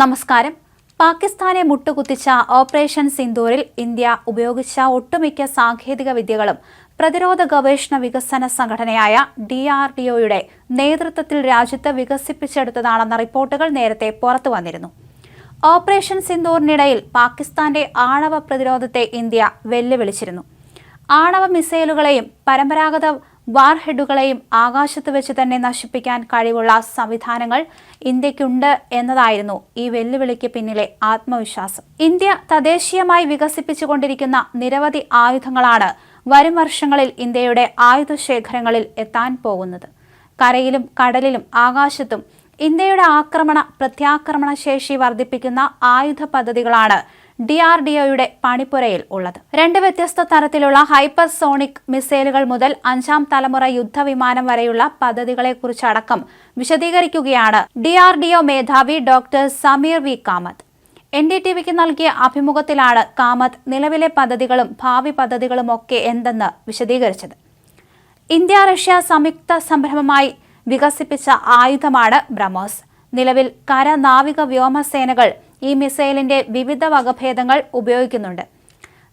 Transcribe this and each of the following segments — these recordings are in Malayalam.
നമസ്കാരം. പാകിസ്ഥാനെ മുട്ടുകുത്തിച്ച ഓപ്പറേഷൻ സിന്ദൂരിൽ ഇന്ത്യ ഉപയോഗിച്ച ഒട്ടുമിക്ക സാങ്കേതിക വിദ്യകളും പ്രതിരോധ ഗവേഷണ വികസന സംഘടനയായ ഡി ആർ ഡി ഒയുടെ നേതൃത്വത്തിൽ രാജ്യത്ത് വികസിപ്പിച്ചെടുത്തതാണെന്ന റിപ്പോർട്ടുകൾ നേരത്തെ പുറത്തു വന്നിരുന്നു. ഓപ്പറേഷൻ സിന്ദൂറിനിടയിൽ പാകിസ്ഥാന്റെ ആണവ പ്രതിരോധത്തെ ഇന്ത്യ വെല്ലുവിളിച്ചിരുന്നു. ആണവ മിസൈലുകളെയും പരമ്പരാഗത വാർഹെഡുകളെയും ആകാശത്ത് വെച്ച് തന്നെ നശിപ്പിക്കാൻ കഴിവുള്ള സംവിധാനങ്ങൾ ഇന്ത്യക്കുണ്ട് എന്നതായിരുന്നു ഈ വെല്ലുവിളിക്ക് പിന്നിലെ ആത്മവിശ്വാസം. ഇന്ത്യ തദ്ദേശീയമായി വികസിപ്പിച്ചുകൊണ്ടിരിക്കുന്ന നിരവധി ആയുധങ്ങളാണ് വരും വർഷങ്ങളിൽ ഇന്ത്യയുടെ ആയുധശേഖരങ്ങളിൽ എത്താൻ പോകുന്നത്. കരയിലും കടലിലും ആകാശത്തും ഇന്ത്യയുടെ ആക്രമണ പ്രത്യാക്രമണ ശേഷി വർദ്ധിപ്പിക്കുന്ന ആയുധ പദ്ധതികളാണ് ഡി ആർ ഡി ഒയുടെ പണിപ്പുരയിൽ ഉള്ളത്. രണ്ട് വ്യത്യസ്ത തരത്തിലുള്ള ഹൈപ്പർ സോണിക് മിസൈലുകൾ മുതൽ അഞ്ചാം തലമുറ യുദ്ധവിമാനം വരെയുള്ള പദ്ധതികളെക്കുറിച്ചടക്കം വിശദീകരിക്കുകയാണ് ഡി ആർ ഡി ഒ മേധാവി doctor Sameer V. Kamath N D T വിക്ക് നൽകിയ അഭിമുഖത്തിലാണ് കാമത് നിലവിലെ പദ്ധതികളും ഭാവി പദ്ധതികളും ഒക്കെ എന്തെന്ന് വിശദീകരിച്ചത്. ഇന്ത്യ റഷ്യ സംയുക്ത സംരംഭമായി വികസിപ്പിച്ച ആയുധമാണ് ബ്രഹ്മോസ്. നിലവിൽ കര നാവിക വ്യോമസേനകൾ ഈ മിസൈലിന്റെ വിവിധ വകഭേദങ്ങൾ ഉപയോഗിക്കുന്നുണ്ട്.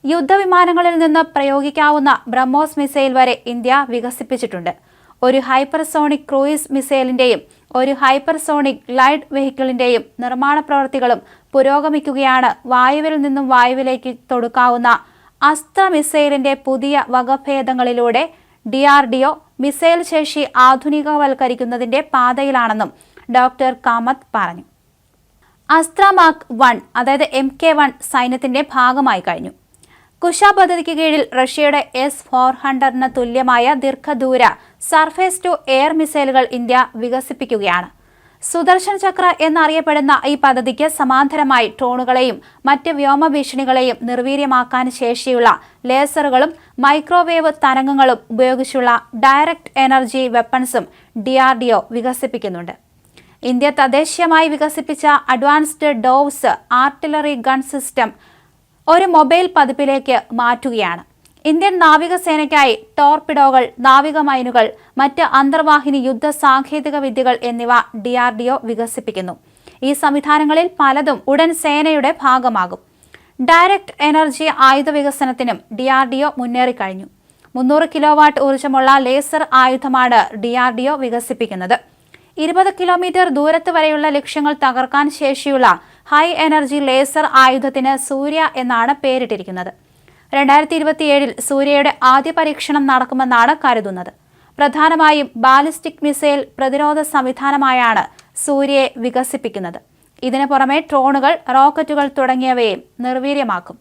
യുദ്ധവിമാനങ്ങളിൽ നിന്ന് പ്രയോഗിക്കാവുന്ന ബ്രഹ്മോസ് മിസൈൽ വരെ ഇന്ത്യ വികസിപ്പിച്ചിട്ടുണ്ട്. ഒരു ഹൈപ്പർസോണിക് ക്രൂയിസ് മിസൈലിന്റെയും ഒരു ഹൈപ്പർസോണിക് ലൈറ്റ് വെഹിക്കിളിന്റെയും നിർമ്മാണ പ്രവൃത്തികളും പുരോഗമിക്കുകയാണ് വായുവിൽ നിന്നും വായുവിലേക്ക് തൊടുക്കാവുന്ന അസ്ത്ര മിസൈലിന്റെ പുതിയ വകഭേദങ്ങളിലൂടെ D R D O missile ശേഷി ആധുനികവൽക്കരിക്കുന്നതിന്റെ പാതയിലാണെന്നും ഡോക്ടർ കാമത് പറഞ്ഞു. അസ്ത്ര മാർക്ക് വൺ അതായത് എം കെ വൺ സൈന്യത്തിന്റെ ഭാഗമായി കഴിഞ്ഞു. കുശ പദ്ധതിക്ക് കീഴിൽ റഷ്യയുടെ എസ് ഫോർ ഹൺഡ്രഡിന് തുല്യമായ ദീർഘദൂര സർഫേസ് ടു എയർ മിസൈലുകൾ ഇന്ത്യ വികസിപ്പിക്കുകയാണ്. സുദർശൻ ചക്ര എന്നറിയപ്പെടുന്ന ഈ പദ്ധതിക്ക് സമാന്തരമായി ഡ്രോണുകളെയും മറ്റ് വ്യോമ ഭീഷണികളെയും നിർവീര്യമാക്കാൻ ശേഷിയുള്ള ലേസറുകളും മൈക്രോവേവ് തരംഗങ്ങളും ഉപയോഗിച്ചുള്ള ഡയറക്ട് എനർജി വെപ്പൺസും ഡിആർഡിഒ വികസിപ്പിക്കുന്നുണ്ട്. ഇന്ത്യ തദ്ദേശീയമായി വികസിപ്പിച്ച advanced towed artillery gun system ഒരു മൊബൈൽ പതിപ്പിലേക്ക് മാറ്റുകയാണ്. ഇന്ത്യൻ നാവികസേനയ്ക്കായി ടോർപിഡോകൾ നാവിക മൈനുകൾ മറ്റ് അന്തർവാഹിനി യുദ്ധ സാങ്കേതിക വിദ്യകൾ എന്നിവ ഡിആർഡിഒ വികസിപ്പിക്കുന്നു. ഈ സംവിധാനങ്ങളിൽ പലതും ഉടൻ സേനയുടെ ഭാഗമാകും. ഡയറക്ട് എനർജി ആയുധ വികസനത്തിനും ഡിആർഡിഒ മുന്നേറിക്കഴിഞ്ഞു. മുന്നൂറ് കിലോവാട്ട് ഊർജമുള്ള ലേസർ ആയുധമാണ് ഡിആർഡിഒ ആർ ഡി വികസിപ്പിക്കുന്നത്. ഇരുപത് കിലോമീറ്റർ ദൂരത്ത് വരെയുള്ള ലക്ഷ്യങ്ങൾ തകർക്കാൻ ശേഷിയുള്ള ഹൈ എനർജി ലേസർ ആയുധത്തിന് സൂര്യ എന്നാണ് പേരിട്ടിരിക്കുന്നത്. രണ്ടായിരത്തി ഇരുപത്തിയേഴിൽ സൂര്യയുടെ ആദ്യ പരീക്ഷണം നടക്കുമെന്നാണ് കരുതുന്നത്. പ്രധാനമായും ബാലിസ്റ്റിക് മിസൈൽ പ്രതിരോധ സംവിധാനമായാണ് സൂര്യയെ വികസിപ്പിക്കുന്നത്. ഇതിനു പുറമെ ഡ്രോണുകൾ റോക്കറ്റുകൾ തുടങ്ങിയവയെ നിർവീര്യമാക്കും.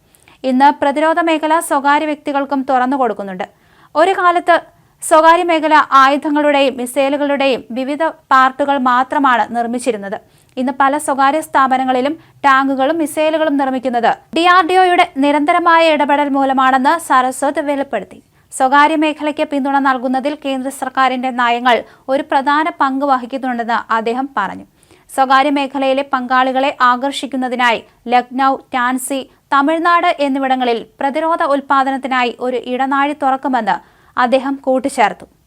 ഇന്ന് പ്രതിരോധ മേഖല സ്വകാര്യ വ്യക്തികൾക്കും തുറന്നു കൊടുക്കുന്നുണ്ട് ഒരു കാലത്ത് സ്വകാര്യ മേഖല ആയുധങ്ങളുടെയും മിസൈലുകളുടെയും വിവിധ പാർട്ടുകൾ മാത്രമാണ് നിർമ്മിച്ചിരുന്നത്. ഇന്ന് പല സ്വകാര്യ സ്ഥാപനങ്ങളിലും ടാങ്കുകളും മിസൈലുകളും നിർമ്മിക്കുന്നത് ഡി ആർ ഡി ഒയുടെ നിരന്തരമായ ഇടപെടൽ മൂലമാണെന്ന് സരസ്വത് വെളിപ്പെടുത്തി. സ്വകാര്യ മേഖലയ്ക്ക് പിന്തുണ നൽകുന്നതിൽ കേന്ദ്ര സർക്കാരിന്റെ നയങ്ങൾ ഒരു പ്രധാന പങ്ക് വഹിക്കുന്നുണ്ടെന്ന് അദ്ദേഹം പറഞ്ഞു. സ്വകാര്യ മേഖലയിലെ പങ്കാളികളെ ആകർഷിക്കുന്നതിനായി ലക്നൗ ടാൻസി തമിഴ്നാട് എന്നിവിടങ്ങളിൽ പ്രതിരോധ ഉൽപാദനത്തിനായി ഒരു ഇടനാഴി തുറക്കുമെന്ന് അദ്ദേഹം കൂട്ടിച്ചേർത്തു